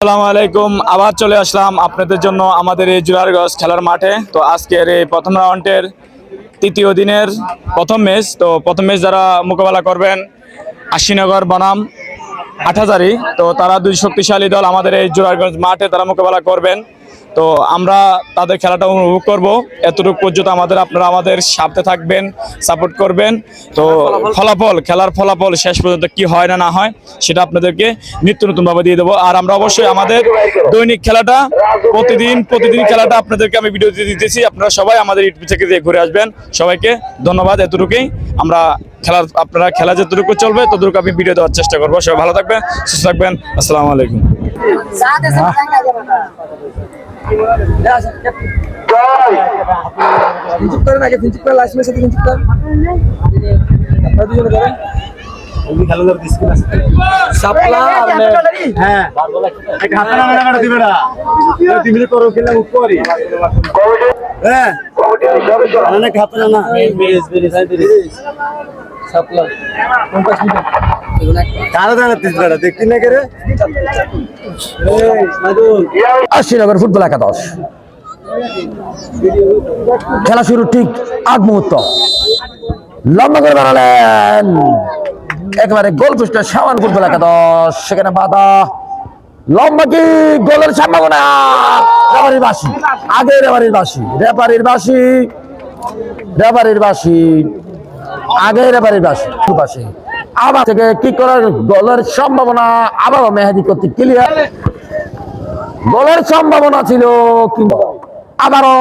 আসসালামু আলাইকুম। আবার চলে আসলাম আপনাদের জন্য আমাদের এই জুরারগঞ্জ খেলার মাঠে। তো আজকের এই প্রথম রাউন্ডের তৃতীয় দিনের প্রথম ম্যাচ। তো প্রথম ম্যাচ যারা মোকাবেলা করবেন, আশিনগর, বনাম আঠাজারি তো তারা দুই শক্তিশালী দল আমাদের এই জুরারগঞ্জ মাঠে তারা মোকাবেলা করবেন। তো আমরা তাদের খেলাটা উপভোগ করব। এতটুকু পর্যন্ত আমাদের আপনারা আমাদের সাথে থাকবেন সাপোর্ট করবেন। তো ফলাফল? খেলার ফলাফল শেষ পর্যন্ত কি হয় না না হয় সেটা আপনাদেরকে নিত্য নতুন ভাবে দিয়ে দেবো। আর আমরা অবশ্যই আমাদের দৈনিক খেলাটা প্রতিদিন প্রতিদিন খেলাটা আপনাদেরকে আমি ভিডিও দিয়ে দিতেছি। আপনারা সবাই আমাদের ইউটিউব থেকে দিয়ে ঘুরে আসবেন সবাইকে ধন্যবাদ এতটুকুই। আমরা খেলার আপনারা খেলা যতটুকু চলবে ততটুকু আমি ভিডিও দেওয়ার চেষ্টা করব। সবাই ভালো থাকবেন সুস্থ থাকবেন। আসসালামু আলাইকুম। ফিনচিপ করেন আগে ফিনচিপ করে লাস্ট ম্যাচে ফিনচিপ করেন আপনারা দুজনে করেন সাপলা হ্যাঁ হাতে না দিবে না তুমি মিলে করো খেলে উপরি হ্যাঁ অনেক আশিনগর ফুটবল একাদশ। খেলা শুরু ঠিক আগ মুহূর্ত। লম্বা করে বানালেন। একেবারে গোল সামান ফুটবল একাদশ। সেখানে বাধা। লম্বা কি? গোলের সম্ভাবনা। রেফারির বাসি আগে রেফারির বাসি রেফারির বাসি রেফারির বাসি আগে রেফারির বাসি বাসি আবার থেকে কি করার? গোলের সম্ভাবনা আবারও মেহেদি কর্তৃক ক্লিয়ার গোলের সম্ভাবনা ছিল কিন্তু আবারও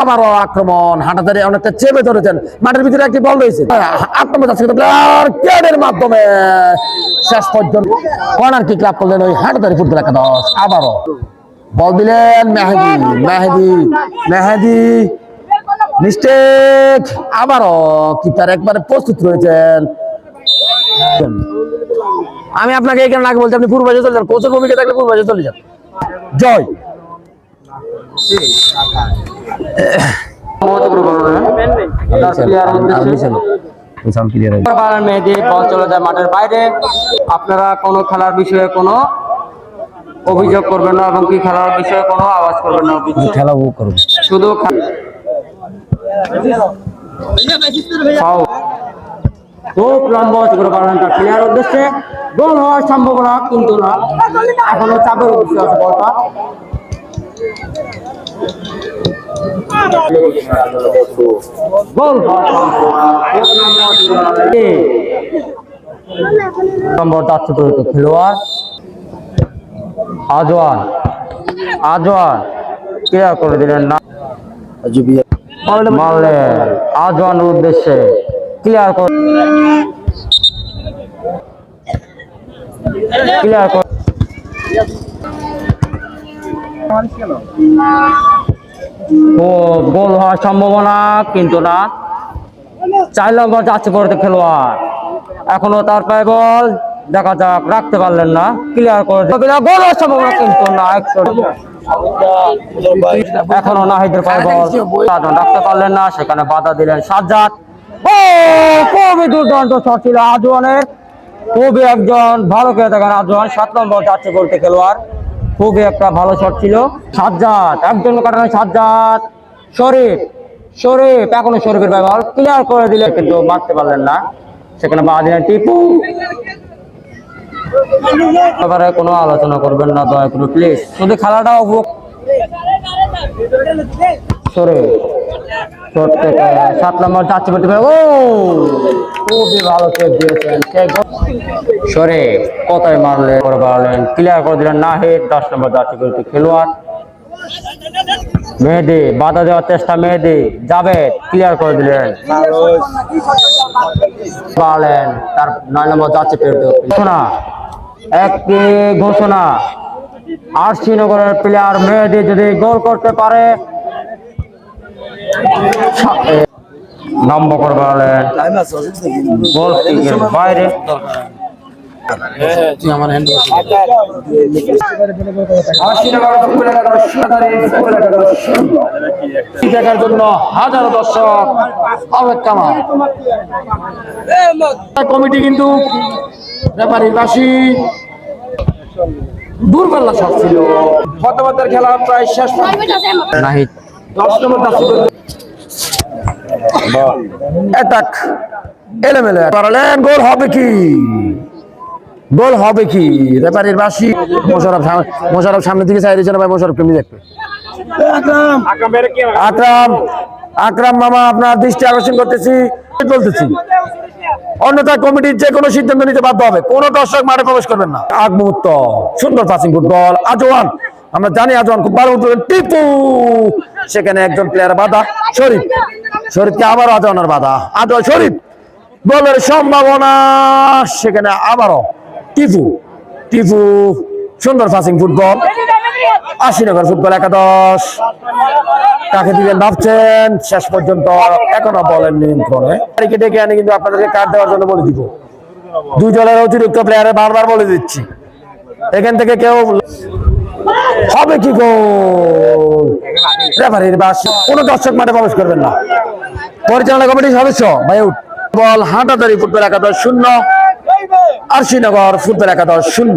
আবারও আক্রমণ। হাঁটাতারি অনেকটা চেপে ধরেছেন। মাঠের ভিতরে একটি বল রয়েছে। আক্রমণ মাধ্যমে। শেষ পর্যন্ত কর্নার কিক লাভ করলেন ওই হাঁটাতারি ফুটবল একাদশ। আবারও বল দিলেন মেহেদি। মেহেদি মেহেদি। মিস্টেক আবারও কিপার একবারে প্রস্তুত রয়েছেন। আমি আপনাকে এই কারণে আগে বলছি আপনি পূর্বাজে চলে যান কোচের ভূমিকা থাকলে পূর্বাজে চলে যান। জয়। মেয়েদের বল চলে যায় মাঠের বাইরে আপনারা কোনো খেলার বিষয়ে কোনো অভিযোগ করবেন না এবং কি খেলার বিষয়ে কোনো আওয়াজ করবেন না খেলা শুধু ফাউল। খুব লম্বা করে বাড়ানটা ক্লিয়ার উদ্দেশ্যে। গোল হওয়ার সম্ভাবনা কিন্তু না। এখনও চাপের উদ্দেশ্যে আছে বলটা। গোল নম্বর যাচ্ছে খেলোয়াড়। আজওয়ান। আজওয়ান। ক্লিয়ার করে দিলেন না। মারলেন। আজওয়ানের উদ্দেশ্যে। ক্লিয়ার করে ও, গোল হওয়ার সম্ভাবনা কিন্তু না। চার নম্বর যাচ্ছে পড়তে খেলোয়াড়। এখনও তার পায়ে বল, দেখা যাক, রাখতে পারলেন না ক্লিয়ার করে। গোল হওয়ার সম্ভাবনা কিন্তু না এখনও নাহিদের পায়ে বল রাখতে পারলেন না, সেখানে বাধা দিলেন সাজ্জাদ। ও, খুবই দুর্দান্ত শট ছিল আজওয়ানের। খুবই একজন ভালো খেলে থাকেন আজওয়ান সাত নম্বর যাচ্ছে বলতে খেলোয়াড়। খুবই একটা ভালো শট ছিল। সাজ্জাদ একজন কাটানো সাজ্জাদ। শরীফ শরীফ, এখনও শরীফের ব্যবহার ক্লিয়ার করে দিলে কিন্তু মারতে পারলেন না। সেখানে বাধা দিলেন টিপু। ব্যাপারে কোনো আলোচনা করবেন না, দয়া করে প্লিজ শুধু খেলাটা উপভোগ সাত নম্বর খুবই ভালো সেভ দিয়েছেন। সরে মারলেন? করে ক্লিয়ার করে দিলেন নাহিদ, দশ নম্বর বলতে খেলোয়াড়। মেহেদি, বাধা দেওয়ার চেষ্টা মেহেদি। যাবে ক্লিয়ার করে দিলেন। তার নয় নম্বর যাচ্ছে ঘোষণা। একটি ঘোষণা। আর শ্রীনগরের প্লেয়ার মেহেদি যদি গোল করতে পারে নম্বর করে বাড়ালেন গোল কিকের বাইরে কমিটি কিন্তু ব্যাপারীর বাসী দূরপাল্লা শট ছিল। প্রথমার্ধের খেলা প্রায় শেষ অ্যাটাক এলোমেলো। পারলেন গোল হবে কি? গোল হবে কি? রেফারির বাসি। মোশারফ মোশারফ সামনের দিকে চাই দিয়েছেন ভাই মোশারফ কেমনি দেখবে। আকরাম। আকরাম মামা আপনার দৃষ্টি আকর্ষণ করতেছি। বলতেছি? অন্যথা কমিটির যে কোনো সিদ্ধান্ত নিতে বাধ্য হবে। কোনো দর্শক মাঠে প্রবেশ করবেন না। আগ মুহূর্ত। সুন্দর পাসিং ফুটবল আজওয়ান। আমরা জানি আজওয়ান খুব ভালো উঠবেন টিপু। সেখানে একজন প্লেয়ার বাধা। শরীফ, শরীফকে আবারও আজওয়ানের বাধা। আজওয়ান শরীফ, বলের সম্ভাবনা, সেখানে আবারও টিপু টিপু সুন্দর পাসিং ফুটবল আশিনগর ফুটবল একাদশ। কাকে দিবেন ভাবছেন? শেষ পর্যন্ত এখনও বলের নিয়ন্ত্রণে। তারিখে ডেকে আনি, কিন্তু আপনাদেরকে কার্ড দেওয়ার জন্য বলে দিব। দুই দলের অতিরিক্ত প্লেয়ারে বারবার বলে দিচ্ছি। এখান থেকে কেউ হবে কি গোল? রেফারির বাস। কোন দর্শক মাঠে প্রবেশ করবেন না। পরিচালনা কমিটির সদস্য উঠ। বল হাঁটাদারি ফুটবল একাদশ শূন্য আর শ্রীনগর ফুটবল একাদশ শূন্য।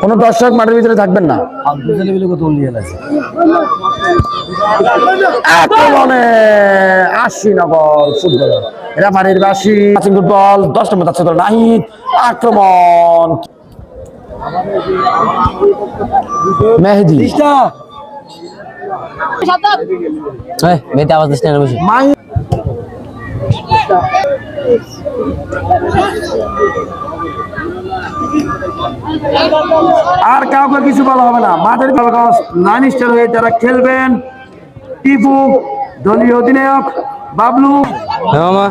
কোন দর্শক মাঠের ভিতরে থাকবেন না। আক্রমণ। মেহেদি। মেয়েতে আওয়াজ দিচ্ছে না বেশি আর কাউকে কিছু বলা হবে না। মাঠের কাগজ নাইন স্টার হয়ে যারা খেলবেন টিপু দলীয় অধিনায়ক বাবলু। হ্যাঁ মামা।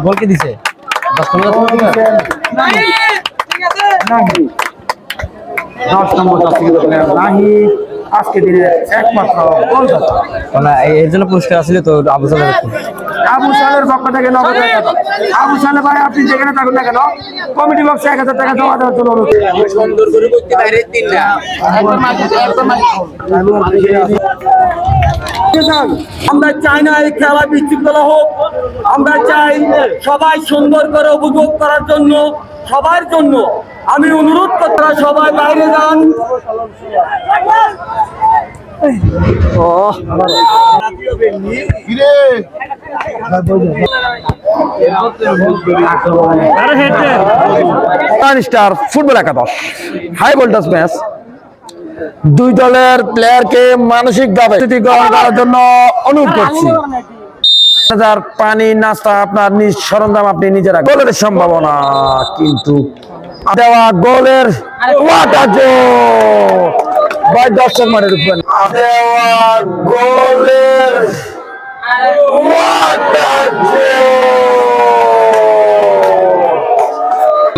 দিতে বল কে দিছে। দশ পনেরো দশ নম্বর নাহিদ আজকে দিনের একমাত্র গোলদাতা না এর জন্য পুরস্কার আসলে তো আবু আবু সালের পক্ষ থেকে নগদ আবু সালে ভাই আপনি যেখানে থাকুন না কেন কমিটি বক্সে এক হাজার টাকা জমা দেওয়ার জন্য অনুরোধ। আমরা চাই না এই খেলা বিশৃঙ্খলা হোক। আমরা চাই সবাই সুন্দর করে উপভোগ করার জন্য সবার জন্য। আমি অনুরোধ করতে সবাই বাইরে যান। স্টার ফুটবল একাদশ হাই ভোল্টেজ ম্যাচ দুই দলের প্লেয়ারকে মানসিকভাবে গ্রহণ করার জন্য অনুরোধ করছি। হাজার পানি নাস্তা আপনার নিজ সরঞ্জাম আপনি নিজেরা গোলের সম্ভাবনা কিন্তু দেওয়া গোলের! ভাই দর্শক ঢুকবেন। দেওয়া গোলের!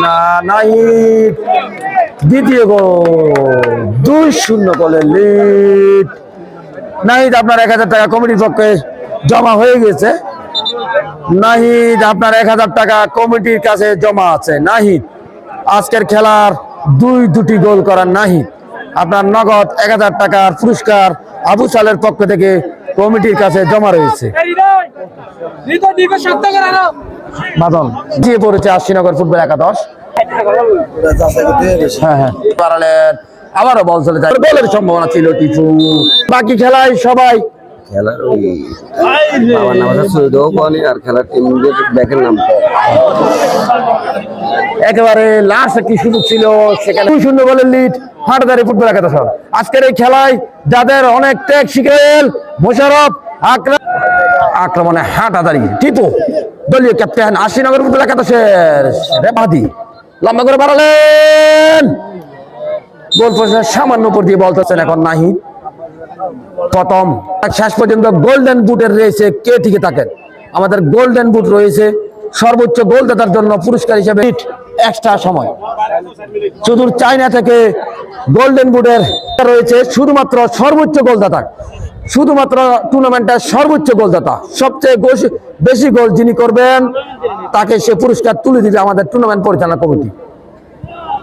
না দ্বিতীয় গোল। দুই শূন্য গোলের লিড। নাহিদ আপনার এক হাজার টাকা কমিটির পক্ষে জমা হয়ে গেছে। নাহিদ আপনার এক হাজার টাকা কমিটির কাছে জমা আছে। নাহিদ আজকের খেলার দুই দুটি গোল করার নাহিদ। আপনার নগদ এক হাজার টাকার পুরস্কার আবু সালের পক্ষ থেকে কমিটির কাছে জমা রয়েছে। বাদল দিয়ে পড়েছে আশিনগর ফুটবল একাদশ। হ্যাঁ হ্যাঁ পারালেন আবারও বল চলে যায়। গোলের সম্ভাবনা ছিল টিপু বাকি খেলায় সবাই খেলার ওই বাবার নাম হচ্ছে সৈয়দও বলে আর খেলার টিমদের ব্যাকের নাম। একেবারে লাস্ট একটি সুযোগ ছিল সেখানে দুই শূন্য গোলের লিড হাটাদারি ফুটবল একাদশ। আজকের এই খেলায় যাদের অনেক ত্যাগ শিখেল মোশারফ আক্রমণ আক্রমণে হাটাদারি। টিপু দলীয় ক্যাপ্টেন আশিনগর ফুটবল একাদশের রেপাদি লম্বা করে বাড়ালেন। গোল পোস্টের সামান্য উপর দিয়ে বলতেছেন এখন নাহি প্রথম, শেষ পর্যন্ত গোল্ডেন বুটের রয়েছে কে টিকে থাকেন? আমাদের গোল্ডেন বুট রয়েছে, সর্বোচ্চ গোলদাতার জন্য পুরস্কার হিসেবে এক্সট্রা সময়। সুদূর চায়না থেকে গোল্ডেন বুটের রয়েছে শুধুমাত্র সর্বোচ্চ গোলদাতা। শুধুমাত্র টুর্নামেন্টের সর্বোচ্চ গোলদাতা, সবচেয়ে বেশি গোল যিনি করবেন, তাকে সে পুরস্কার তুলে দিবে আমাদের টুর্নামেন্ট পরিচালনা কমিটি।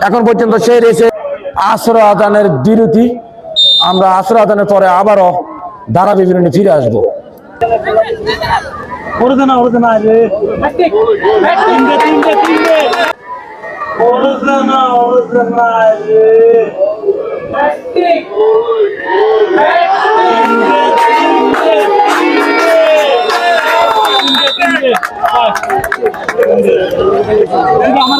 এখন পর্যন্ত সে রেসে আসর আদানের বিরতি। আমরা আসর আদানের পরে আবারও ধারা বিবরণী ফিরে আসব। আমার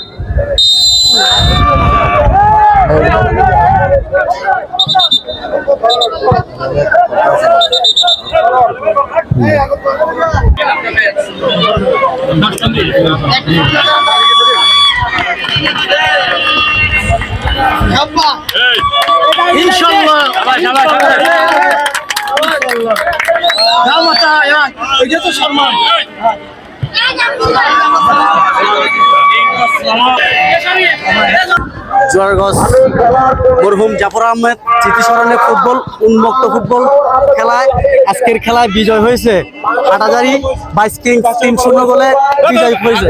İnşallah. Yavaş yavaş yavaş. Yavaş yavaş. Öyle de sorma. Yaşar Zorarganj, মরহুম জাফর আহমেদ, স্মৃতিস্মরণে ফুটবল, উন্মুক্ত ফুটবল খেলায়। আজকের খেলায় বিজয় হয়েছে। হাটাজারি, বাইশ কিং তিন শূন্য গোলে বিজয় হয়েছে।